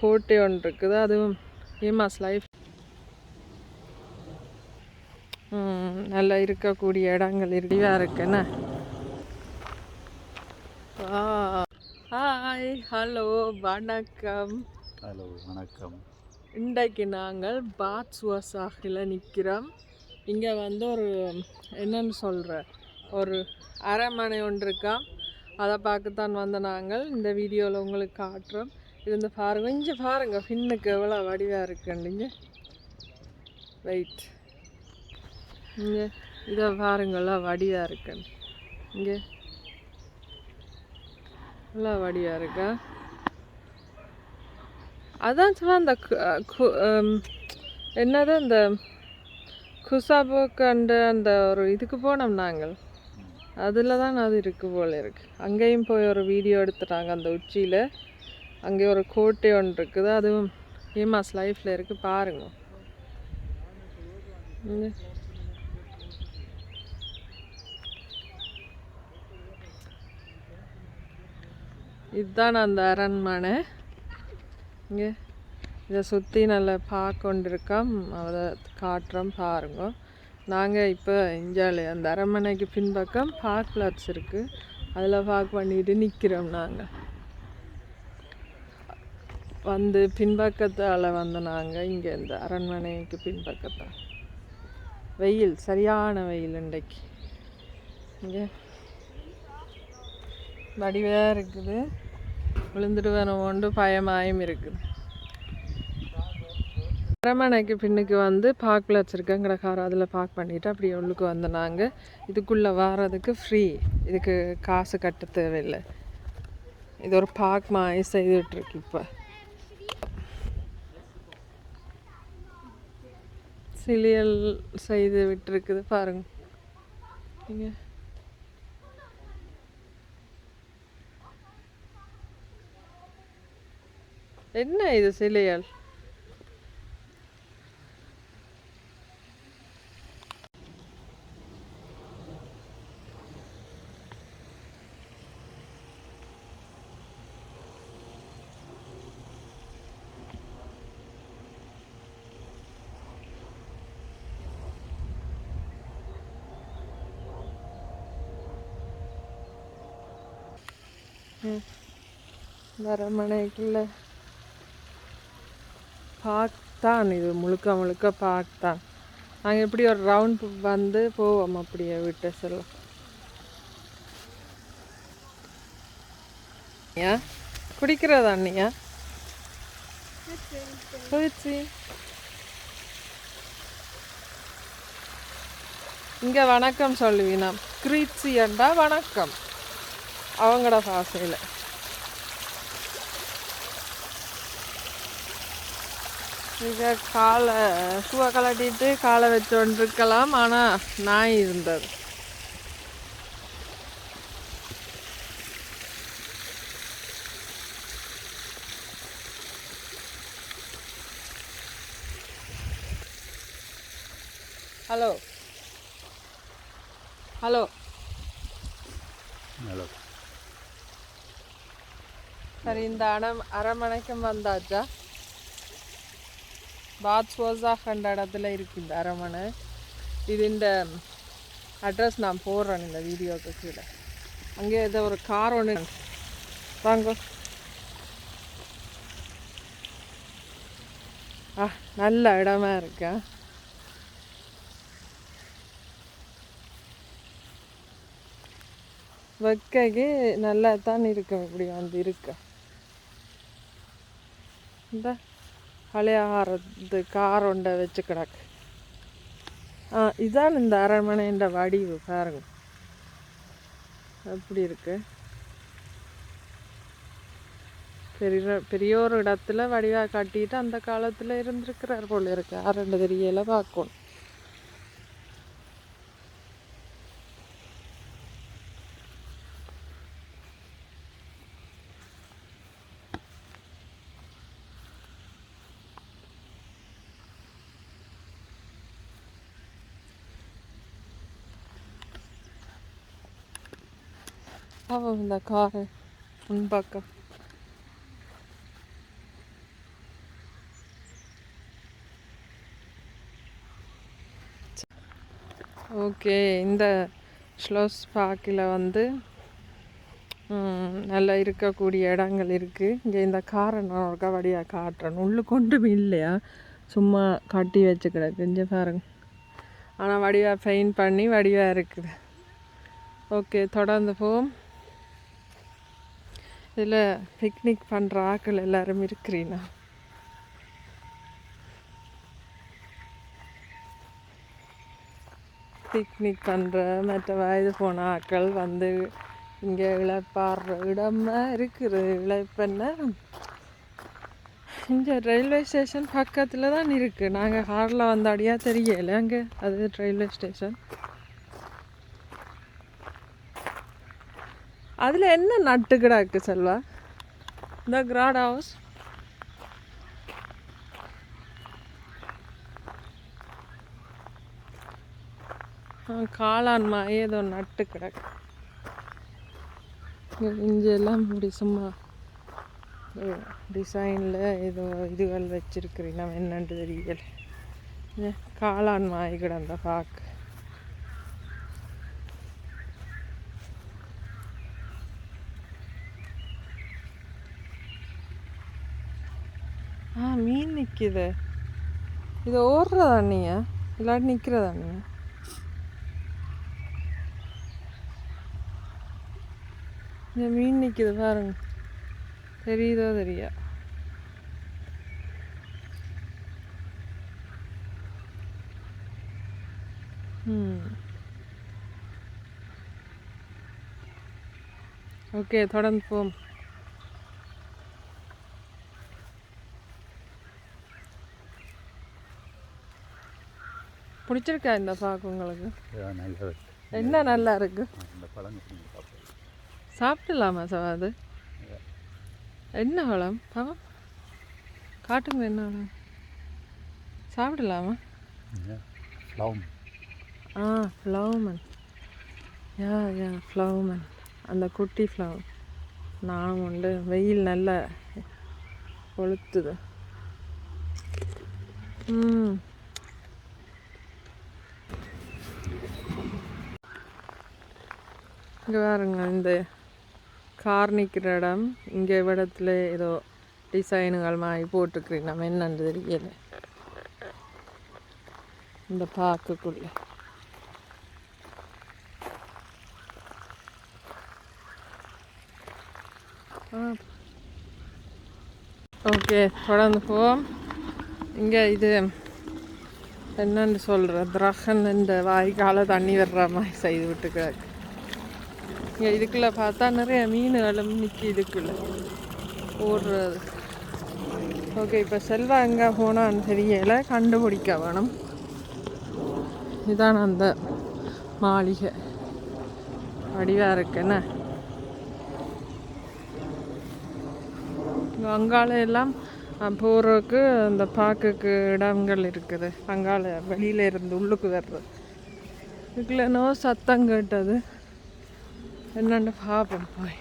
கோட்டை ஒன்று இருக்குது. அதுவும் ஃபேமஸ் லைஃப். நல்லா இருக்கக்கூடிய இடங்கள் இருக்குவா இருக்குன்னு ஹாய் ஹலோ வணக்கம். ஹலோ வணக்கம். இன்றைக்கு நாங்கள் பாத் சுவசாகில் நிற்கிறோம் இங்கே வந்து ஒரு என்னன்னு சொல்கிற ஒரு அரண்மனை ஒன்று இருக்கா. அதை பார்க்கத்தான் வந்த நாங்கள். இந்த வீடியோவில் உங்களுக்கு காட்டுறோம். இருந்து பாருங்க. இங்கே பாருங்க பின்னுக்கு எவ்வளோ வடிவாக இருக்குண்டிங்க வெயிட் இங்கே இதை பாருங்களா வடிவாக இருக்குன்னு. இங்கே எவ்வளோ வடிவாக இருக்கா? அதான் சும்மா அந்த என்னது அந்த குசாபுக்கு அந்த அந்த ஒரு இதுக்கு போனோம் நாங்கள். அதில் தான் அது இருக்கு போல இருக்கு. அங்கேயும் போய் ஒரு வீடியோ எடுத்துட்டாங்க அந்த உச்சியில். அங்கே ஒரு கோட்டை ஒன்று இருக்குது. அதுவும் ஹீமாஸ் லைஃப்பில் இருக்குது பாருங்க. இதுதான் அந்த அரண்மனை. இங்கே. இதை சுற்றி நல்லா பார்க்கொண்டிருக்கோம் அதை காட்டுறோம் பாருங்க. நாங்கள் இப்போ இஞ்சாலே அந்த அரண்மனைக்கு பின்பக்கம் பார்க் பிளாட்ஸ் இருக்குது அதில் பார்க் பண்ணிட்டு நிற்கிறோம் நாங்கள் வந்து பின்பக்கத்தால் வந்து நாங்கள் இங்கே இந்த அரண்மனைக்கு பின்பக்கத்தால் வெயில் சரியான வெயில் இன்றைக்கு. இங்கே வடிவாக இருக்குது. விழுந்துட்டு வேணுமோண்டு பயமாயும் இருக்குது. அரமனைக்கு பின்னுக்கு வந்து பார்க்கில் வச்சுருக்கேங்கிற கார் அதில் பார்க் பண்ணிவிட்டு அப்படி உள்ளுக்கு வந்து நாங்கள் இதுக்குள்ளே வர்றதுக்கு ஃப்ரீ இதுக்கு காசு கட்ட தேவையில்லை. இது ஒரு பார்க் மாதிரி செய்துட்ருக்கு இப்போ. சிலியல் செய்து விட்டுருக்குது பாருங்க. நீங்கள் என்ன இது சிலையல்? வரமனைக்குள்ள பார்க் தான் இது முழுக்க முழுக்க பார்த்தான். நாங்கள் எப்படி ஒரு ரவுண்ட் வந்து போவோம் அப்படியே விட்டு செல்லம் ஏன் குடிக்கிறதா அண்ணியா? போயிடுச்சு இங்கே வணக்கம் சொல்லுவீனா கிரீச்சி என்றா வணக்கம். அவங்களோட பாசையில். மிக காலை ஷூவை கலட்டிட்டு காலை வச்சோன்றிருக்கலாம் ஆனால் நாய் இருந்தது. ஹலோ. ஹலோ. ஹலோ. சரி இந்த அணம் அரமனைக்கும் வந்தாச்சா பாத்ஸ்வோசா கண்ட இடத்துல இருக்கு இந்த அரமனை. இது இந்த அட்ரஸ் நான் போடுறேன் இந்த வீடியோக்கு கீழே. அங்கே ஏதோ ஒரு கார் ஒன்று வாங்க. ஆ நல்ல இடமா இருக்கா வைக்கைக்கு நல்லா தான் இருக்கும் இப்படி வந்து இருக்க. இந்த பழைய ஆறது கார் ஒன்றை வச்சு கிடக்கு ஆ இதான் இந்த அரண்மனைன்ற வடிவு பாருங்க அப்படி இருக்கு பெரிய பெரிய ஒரு இடத்துல வடிவாக காட்டிட்டு அந்த காலத்தில் இருந்திருக்கிறார் போல் இருக்கு யாருன்னு தெரியல பார்க்கணும் பாவம் இந்த காரு முன்பாக்கம் ஓகே இந்த ஸ்லோஸ் பார்க்கில் வந்து நல்லா இருக்கக்கூடிய இடங்கள் இருக்குது இங்கே இந்த காரை நான் ஒருக்கா வழியாக காட்டுறேன். உள்ளு கொண்டும் இல்லையா? சும்மா கட்டி வச்சு கிடக்கு. இங்கே பாருங்க. ஆனால் வடிவாக பெயிண்ட் பண்ணி வடிவாக இருக்குது. ஓகே தொடர்ந்து போவோம். இதில் பிக்னிக் பண்ணுற ஆட்கள் எல்லாரும் இருக்கிறீனா? பிக்னிக் பண்ணுற மற்ற வயது போன ஆட்கள் வந்து இங்கே இழப்பாடுற இடமா இருக்குது. இழைப்பென்ன இங்கே ரயில்வே ஸ்டேஷன் பக்கத்தில் தான் இருக்குது நாங்கள் காரில் வந்தாடியா தெரியலை அங்கே. அது ரயில்வே ஸ்டேஷன் அதில் என்ன நட்டு கிடக்கு செல்வா? இந்த கிராட் ஹவுஸ் காளான் மா ஏதோ நட்டு கிடக்கு. இங்கெல்லாம் இப்படி சும்மா டிசைனில் ஏதோ இதுகள் வச்சிருக்கிறீங்க நம்ம தெரியல. காளான் மாய் கிடந்த பாக்கு ஆ மீன் நிற்கிது இது ஓடுற தண்ணியா இல்லாட்டி நிற்கிற தண்ணியா இந்த மீன் நிற்கிது பாருங்க தெரியுதோ தெரியா ம் ஓகே தொடர்ந்து போம் பிடிச்சிருக்கா இந்த பாக்கு உங்களுக்கு? என்ன நல்லா இருக்கு? சாப்பிடலாமா சார் அது? என்ன பழம்? பாவம் காட்டுங்க என்ன பழம்? சாப்பிடலாமா? ஆ ஃப்ளவர்மன் யா யா ஃப்ளவர்மன் அந்த குட்டி ஃப்ளவர் நானும் உண்டு. வெயில் நல்லா கொளுத்துது. ம். இங்கே பாருங்க இந்த கார் நிற்கிற இடம். இங்கே இடத்துல ஏதோ டிசைனுகள் மாதிரி போட்டுக்கிறீங்க நம்ம என்னன்னு தெரியல. இந்த பார்க்குக்குள்ள. ஓகே தொடர்ந்து போவோம். இங்கே இது என்னன்னு சொல்கிற திரகன் இந்த வாய்க்கால தண்ணி வர்ற மாதிரி செய்து விட்டுக்கிறாரு. இங்கே இதுக்குள்ளே பார்த்தா நிறைய மீன்களும் நிற்கி இதுக்குள்ள. ஓடுறது. ஓகே இப்போ செல்வா எங்கே போனான்னு தெரியலை. கண்டுபிடிக்க வேணும். இதான் அந்த மாளிகை. வடிவாக இருக்குன்னு இங்க அங்கால எல்லாம் போகிறதுக்கு அந்த பார்க்குக்கு இடங்கள் இருக்குது. அங்கால வெளியில இருந்து உள்ளுக்கு வர்றது. இதுக்குள்ள என்னவோ சத்தம் கேட்டது. என்னன்னு பார்ப்போம் போய்.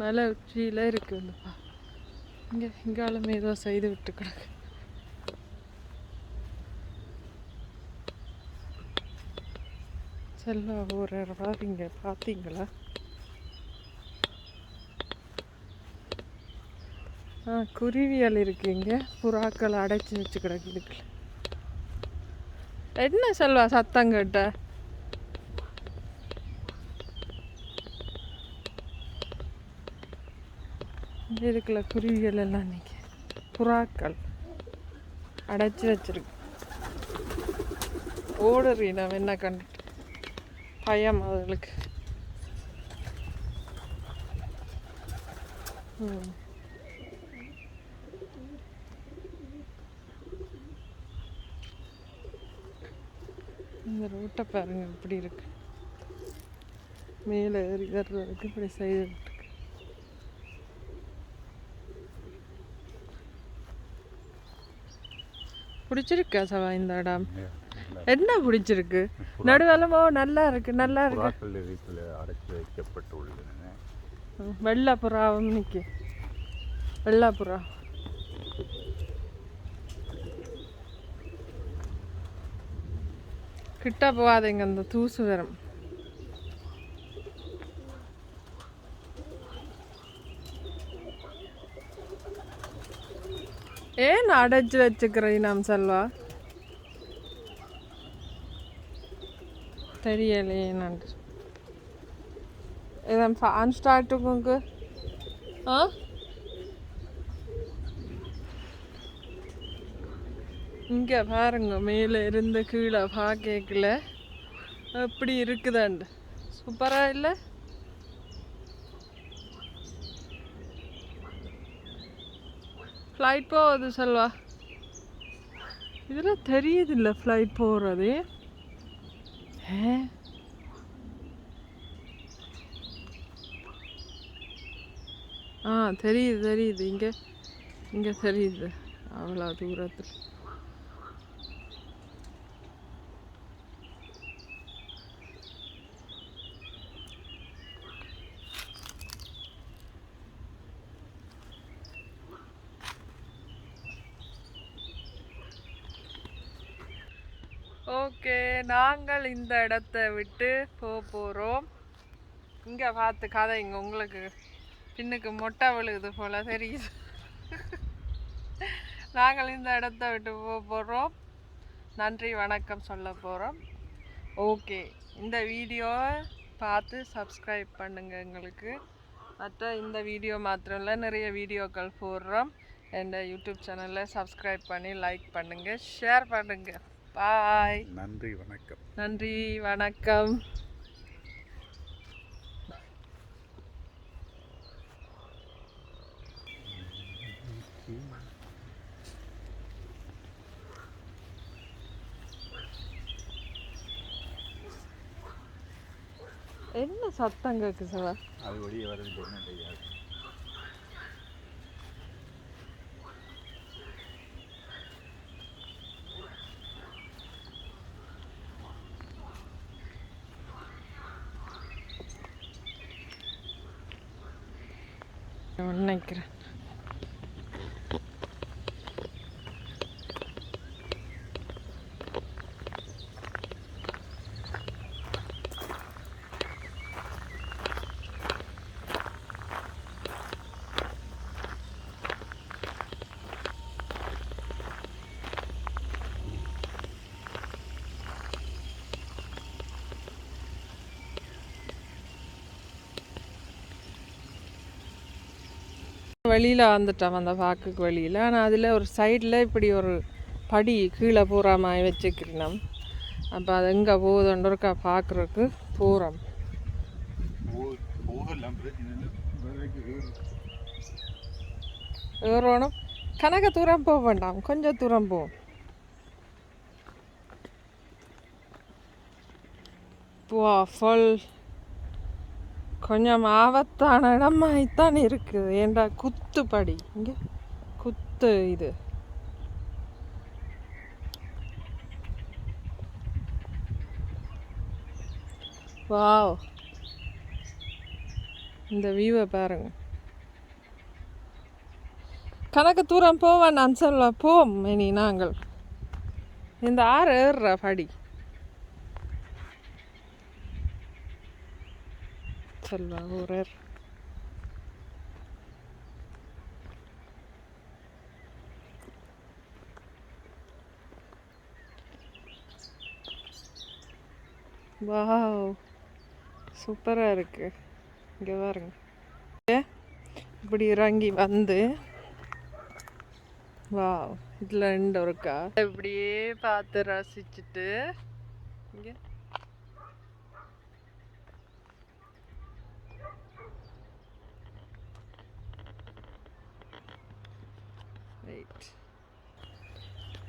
மலை உச்சியில் இருக்கு இங்கே இங்காலும் ஏதோ செய்து விட்டு கிடக்கு. செல்வா ஒரு நீங்கள் பார்த்தீங்களா ஆ குருவியல் இருக்கீங்க. புறாக்கள் அடைச்சி வச்சு கிடக்குதுக்குல என்ன செல்வா சத்தம் கேட்ட? இதுக்குள்ள குருவிகள் எல்லாம் நிற்க புறாக்கள் அடைச்சி வச்சிருக்கு. ஓடுறீ நான் என்ன கண்டுட்டு பயம் அதுகளுக்கு ம். இந்த ரோட்டை பாருங்க இப்படி இருக்கு. மேலே ஏறி வர்றதுக்கு இப்படி செய்து இருக்கு பிடிச்சிருக்கா சவா இந்த இடம்? என்ன பிடிச்சிருக்கு? நடுவலமோ நல்லா இருக்கு நல்லா இருக்கு. அடைச்சி வைக்கப்பட்டுள்ளன. வெள்ளை புறாவும் நிற்கி வெள்ளை புறா. கிட்ட போகாதீங்க அந்த தூசு வரும் ஏன் அடைச்சு வச்சுக்கிறீ நாம் செல்வா? தெரியலையே நன்றி Är ஃபேன் ஸ்டார்ட்டுக்கு ஆ? இங்கே பாருங்க மேலே இருந்து கீழே பார்க்கல எப்படி இருக்குதாண்டு சூப்பராக இல்லை? ஃப்ளைட் போகுது செல்வா. இதில் தெரியுது இல்லை ஃப்ளைட் போகிறது ஆ தெரியுது தெரியுது. இங்கே இங்கே தெரியுது. அவ்வளோ தூரத்தில். ஓகே நாங்கள் இந்த இடத்த விட்டு போக போகிறோம் இங்கே பார்த்து கதைங்க உங்களுக்கு பின்னுக்கு மொட்டை விழுகுது போல் தெரியுது. நாங்கள் இந்த இடத்த விட்டு போக போகிறோம் நன்றி வணக்கம் சொல்ல போகிறோம் ஓகே இந்த வீடியோவை பார்த்து சப்ஸ்கிரைப் பண்ணுங்க எங்களுக்கு. மற்ற இந்த வீடியோ மாத்திரம் இல்லை நிறைய வீடியோக்கள் போடுறோம். என் யூடியூப் சேனலில் சப்ஸ்கிரைப் பண்ணி லைக் பண்ணுங்கள் ஷேர் பண்ணுங்கள் பாய் நன்றி வணக்கம். நன்றி வணக்கம். என்ன சத்தம் கேக்கு சிவா? அது வெளியே வருது என்ன தெரியாது நினைக்கிறேன். வெளியில் வந்துட்டோம் அந்த வாக்குக்கு வெளியில். ஆனால் அதில் ஒரு சைடில் இப்படி ஒரு படி கீழே போகிற மாதிரி வச்சுக்கிறோம் அப்போ அது எங்கே போகுதுன்ற இருக்கா பார்க்குறதுக்கு போகிறோம் ஏறணும் கணக்க தூரம் போக வேண்டாம் கொஞ்சம் தூரம் போவோம். வா ஃபுல் கொஞ்சம் ஆபத்தான இடமாய்த்தான் இருக்குது. ஏண்டா குத்து படி? இங்கே? குத்து இது. வாவ். இந்த வியூவை பாருங்க. கணக்கு தூரம் போவேன் நான் சொல்ல. போம் இனி நாங்கள். இந்த ஆறு ஏறுற படி. செல்வா ஊரர் வாவ் சூப்பராக இருக்கு. இங்கே பாருங்க. ஏ, இப்படி இறங்கி வந்து. வாவ் இதில் ரெண்டு இருக்கா? இப்படியே பார்த்து ரசிச்சுட்டு. இங்கே. ரைட்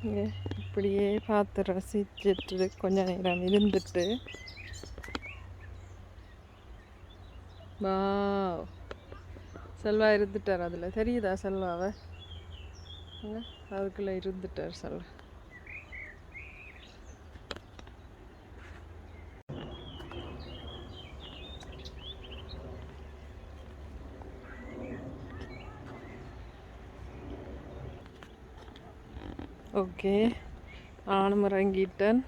இங்கே இப்படியே பார்த்து ரசிச்சுட்டு கொஞ்ச நேரம் இருந்துட்டு. வாவ். செல்வா இருந்துட்டார் அதில். தெரியுதா செல்வாவை? அதுக்குள்ளே இருந்துட்டார் செல்வா. ஓகே. நானும் இறங்கிட்டேன்.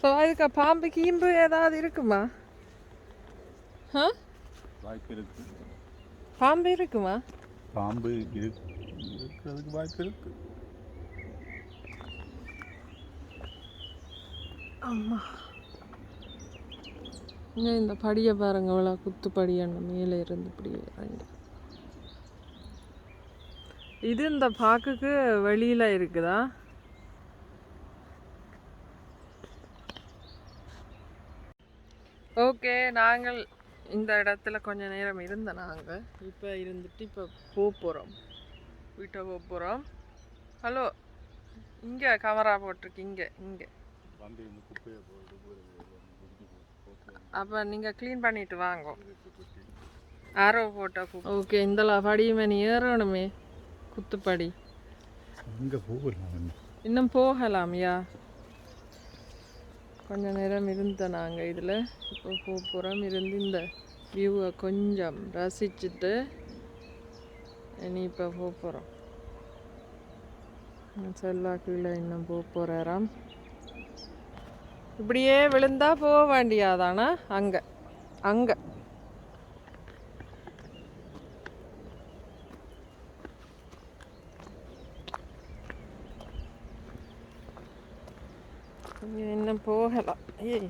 ஸோ அதுக்கு பாம்பு கீம்பு ஏதாவது இருக்குமா? வாய்ப்பு இருக்கு. பாம்பு இருக்குமா? பாம்பு இருக்கு. இருக்கிறதுக்கு வாய்ப்பு இருக்கு. இங்கே இந்த படியை பாருங்க இவ்வளோ குத்து படியான மேலே இருந்து இப்படி இது இந்த பாக்குக்கு வெளியில இருக்குதா? ஓகே நாங்கள் இந்த இடத்துல கொஞ்ச நேரம் இருந்த நாங்கள். இப்போ இருந்துட்டு இப்போ போக போகிறோம் வீட்டை போக போகிறோம் ஹலோ இங்கே கமரா போட்டிருக்கு இங்கே இங்கே. அப்போ நீங்கள் க்ளீன் பண்ணிட்டு வாங்க. ஆரோ போட்டா ஓகே இந்த படியுமே நீ ஏறணுமே. குத்துப்படி. அங்கே போகலாம் இன்னும் போகலாம்யா. கொஞ்ச நேரம் இருந்த நாங்கள் இதில். இப்போ போக போகிறோம் இருந்து இந்த வியூவை கொஞ்சம் ரசிச்சுட்டு இனி இப்போ போக போகிறோம் செல்லா கீழே இன்னும் போக போகிறாராம் இப்படியே விழுந்தா போக வேண்டியாதானா? அங்கே. அங்கே. இன்னும் போகலாம் ஏய்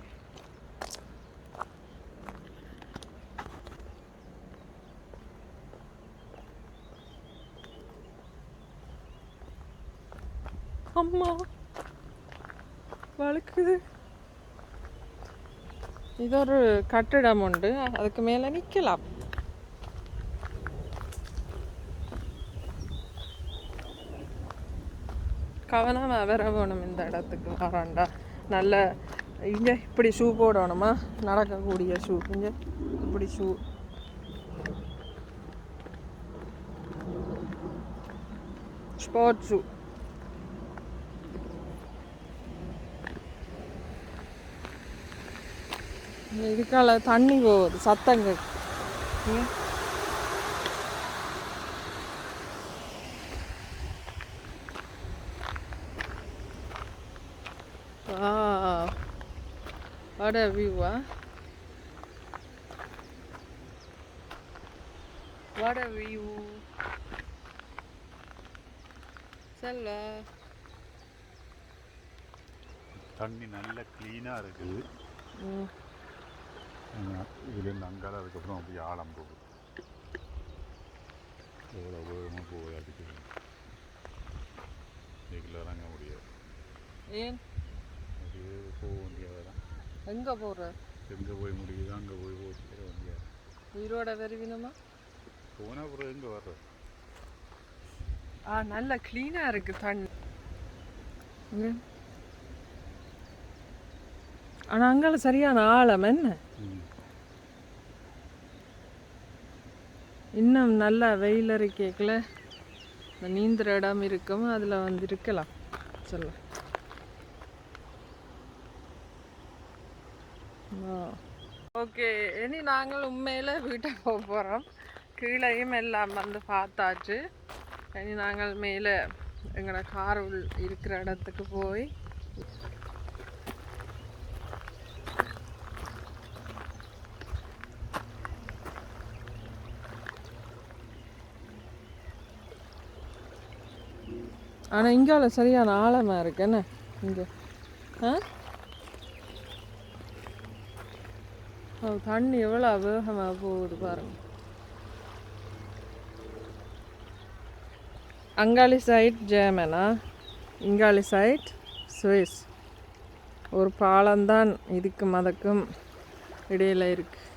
அம்மா வழுக்குது. இது ஒரு கட்டிடம் உண்டு. அதுக்கு மேலே நிற்கலாம் கவனமாக வர வேணும் இந்த இடத்துக்கு. வராண்டா. நல்ல இங்கே இப்படி ஷூ போடணுமா? நடக்கக்கூடிய ஷூ இங்கே இப்படி ஷூ ஸ்போர்ட் ஷூ இதுக்கால தண்ணி போகுது சத்தம் கேட்கு இங்க. Wow. What a view, huh? What a view. செல்ல தண்ணி நல்ல க்ளீனாக இருக்குது ம் இதுலேருந்து அங்கால அதுக்கப்புறம் அப்படியே ஆழம் போகுது. எவ்வளோ வேகமாக போகுது அதுக்கு? இறங்க முடியாது ஏன்? அப்படியே போக வேண்டியது தான் எங்கே போகிற எங்கே போய் முடியுது அங்கே போய் போச்சுக்கிற வேண்டியது உயிரோட வருவினமா? போனால் அப்புறம் எங்கே வர்ற? ஆ நல்ல க்ளீனாக இருக்கு தண்ணி. ஆனால் அங்கால சரியான ஆழம் என்ன? இன்னும் நல்லா வெயில் கேட்கல இந்த நீந்துற இடம் இருக்கும் அதில் வந்து இருக்கலாம். சொல்ல ஓகே இனி நாங்கள் உண்மையில் வீட்டை போக போகிறோம் கீழேயும் எல்லாம் வந்து பார்த்தாச்சு. இனி நாங்கள் மேலே எங்களோட கார் உள் இருக்கிற இடத்துக்கு போய் ஆனால் இங்கால சரியான ஆழமாக இருக்கு என்ன? இங்கே ஆ? தண்ணி எவ்வளோ வேகமாக போகுது பாருங்க அங்காளி சைட் ஜேமனா இங்காளி சைட் சுவிஸ் ஒரு பாலம்தான் இதுக்கும் அதுக்கும் இடையில் இருக்குது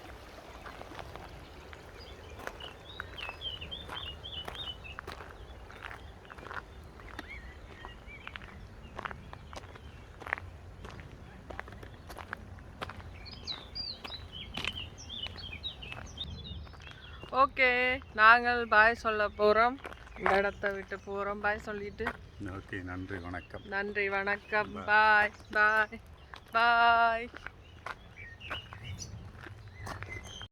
ஓகே நாங்கள் பாய் சொல்ல போகிறோம் இந்த இடத்த விட்டு போகிறோம் பாய் சொல்லிட்டு. ஓகே நன்றி வணக்கம். நன்றி வணக்கம். பாய் பாய் பாய்